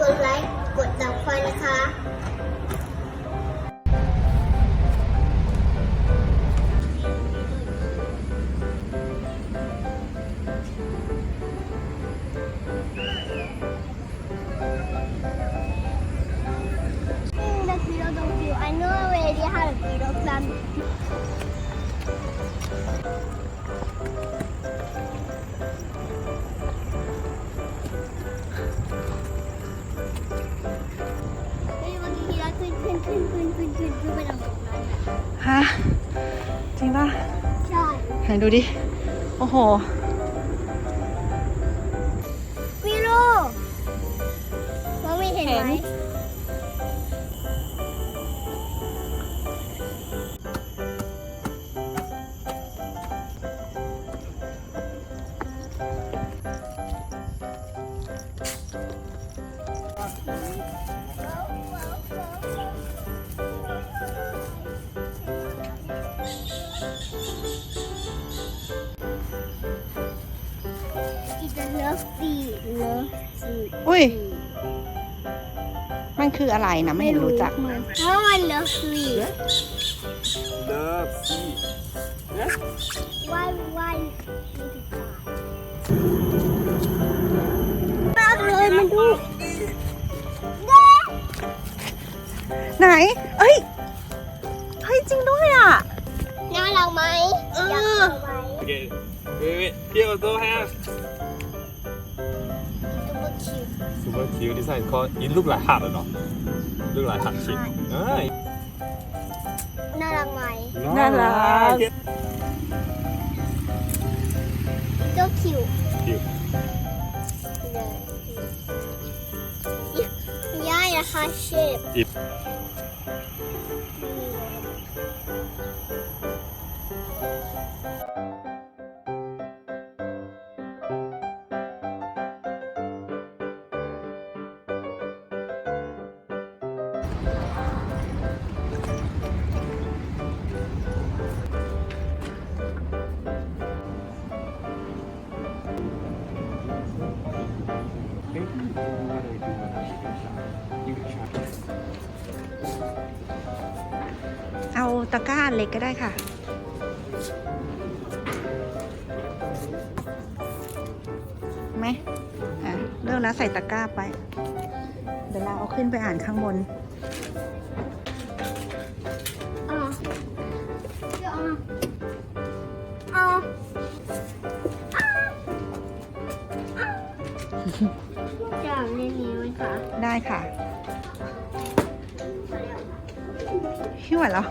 กดไลค์ กดดับไฟนะคะ ขึ้นขึ้นขึ้นขึ้นไปตรงนั้นฮะจริงป่ะใช่ไหนดูดิ โอ้โหพี่ลูกมองไม่เห็นไหม เห็นอีจะเลิฟซีเลิฟซีอุ้ย มันคืออะไรนะไม่เห็นรู้จักมันเพราะมันเลิฟซี Love sea. Yeah. ว่ายว่ายมากเลยมันดูเด้ไหน เอ้ย เฮ้ยจริงด้วยอะ น่ารักไหมเออ อยากเอาไว้ Okay. Wait, wait. Here also have ซูเปอร์คิว super cute. This one is called. It look like heart or not? Look like heart shape. Ah. น่ารักไหม Narak. Okay. เจ้าคิว Cute. เลยย่ายนะคะเชฟ If ตะกร้าเล็กก็ได้ค่ะ ไหมอะเริ่มแล้วใส่ตะกร้าไป เดี๋ยวเราเอาขึ้นไปอ่านข้างบนอ่าอ่าอ่าจะเล่นนี้ไหมคะ ได้ค่ะ หิ้วเหรอ